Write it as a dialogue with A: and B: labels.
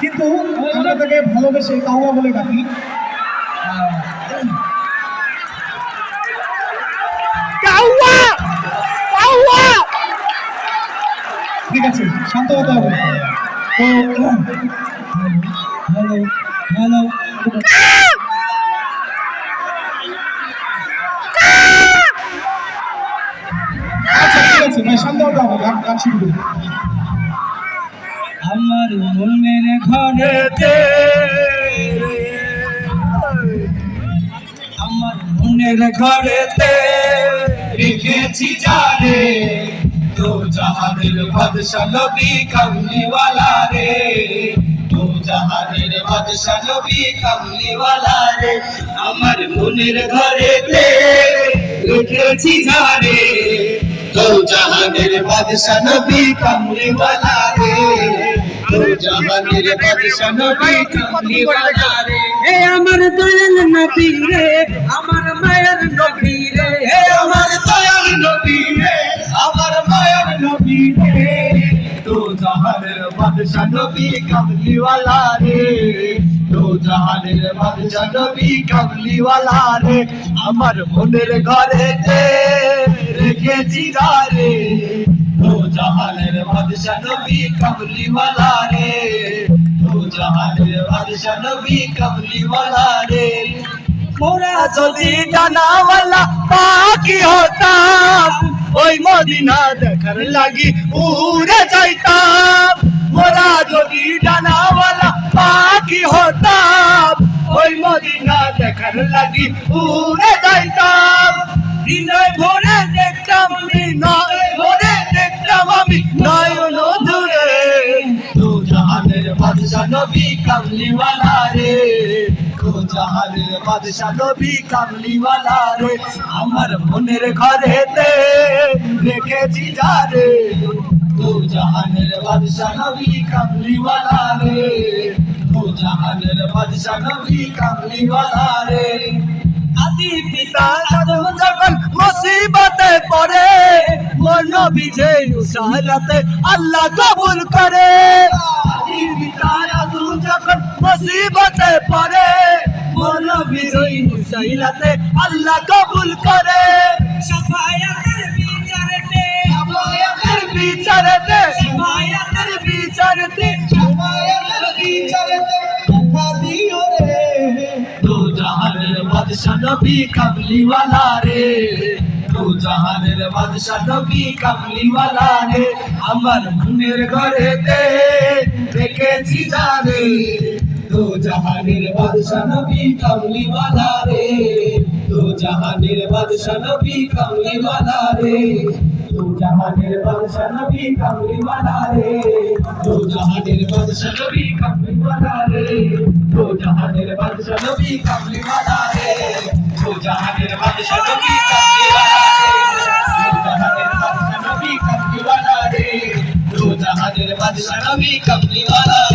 A: কিন্তু আমরা তাকে ভালোবেসে কাউয়া বলে ডাকি।
B: কাউয়া কাউয়া
A: ঠিক আছে শান্ত হতে হবে। তো হ্যালো হ্যালো আচ্ছা ঠিক আছে শান্ত হতে হবে গান শুরু করি আমার মনের ঘরেতে আমার মনের ঘরেতে রেখেছি জানে, তো জাহানের বাদশা নবী কামলিওয়ালা রে। তো জাহানের বাদশা নবী কামলিওয়ালা রে। আমার মনের ঘরেতে রেখেছি জানে তো জাহানের বাদশা নবী রে জাহানের বাদশা নবী কামলিওয়ালা রে
B: হে আমার দয়াল নবী রে আমার মায়ের নবী রে।
A: হে আমার দয়াল নবী রে আমার মায়ের নবী রে। তো জাহানের বাদশা নবী কামলিওয়ালা রে তো জাহানের বাদশা নবী কামলিওয়ালা রে আমার মনের ঘরেতে রেখেছি গারে তো জাহানের বাদশা নবী কামলিওয়ালা রে তো জাহানের বাদশা নবী কামলিওয়ালা রে মোরা যদি জানাওয়ালা পাখি হতাম, ওই মদিনা দেখার লাগি উড়ে যাইতাম। মোরা যদি জানাওয়ালা পাখি হতাম, ওই মদিনা দেখার লাগি উড়ে যাইতাম। হৃদয় ভরে কামলিওয়ালা রে জাহানের বাদশা নবী কামলিওয়ালা রে আমার মনের ঘরেতে রেখেছি যারে। তো জাহানের বাদশা নবী কামলিওয়ালা রে তো জাহানের বাদশা নবী কামলিওয়ালা রে আদি পিতা আদম যখন মুসিবতে পড়ে মন বিজে উসারাতে আল্লাহ কবুল করে। মুসিবতে পড়ে মন বিজে উসারাতে আল্লাহ কবুল করে।
B: সাফায়াতের বিচারতে।
A: সাফায়াতের বিচারতে।
B: সাফায়াতের বিচারতে।
A: সাফায়াতের বিচারতে কথা দিও রে। দো জাহানের বাদশা নবী কামলিওয়ালা রে। দো জাহানের বাদশা নবী কামলিওয়ালা রে। আমার মনের ঘরেতে রেখেছি জানে দো জাহানের বাদশা নবী কামলিওয়ালা রে। দো জাহানের বাদশা নবী কামলিওয়ালা রে। দো জাহানের বাদশা নবী কামলিওয়ালা রে। দো জাহানের বাদশা নবী কামলিওয়ালা রে। দো জাহানের বাদশা নবী কামলিওয়ালা রে। দো জাহানের বাদশা নবী জাহানের বাদশা নবী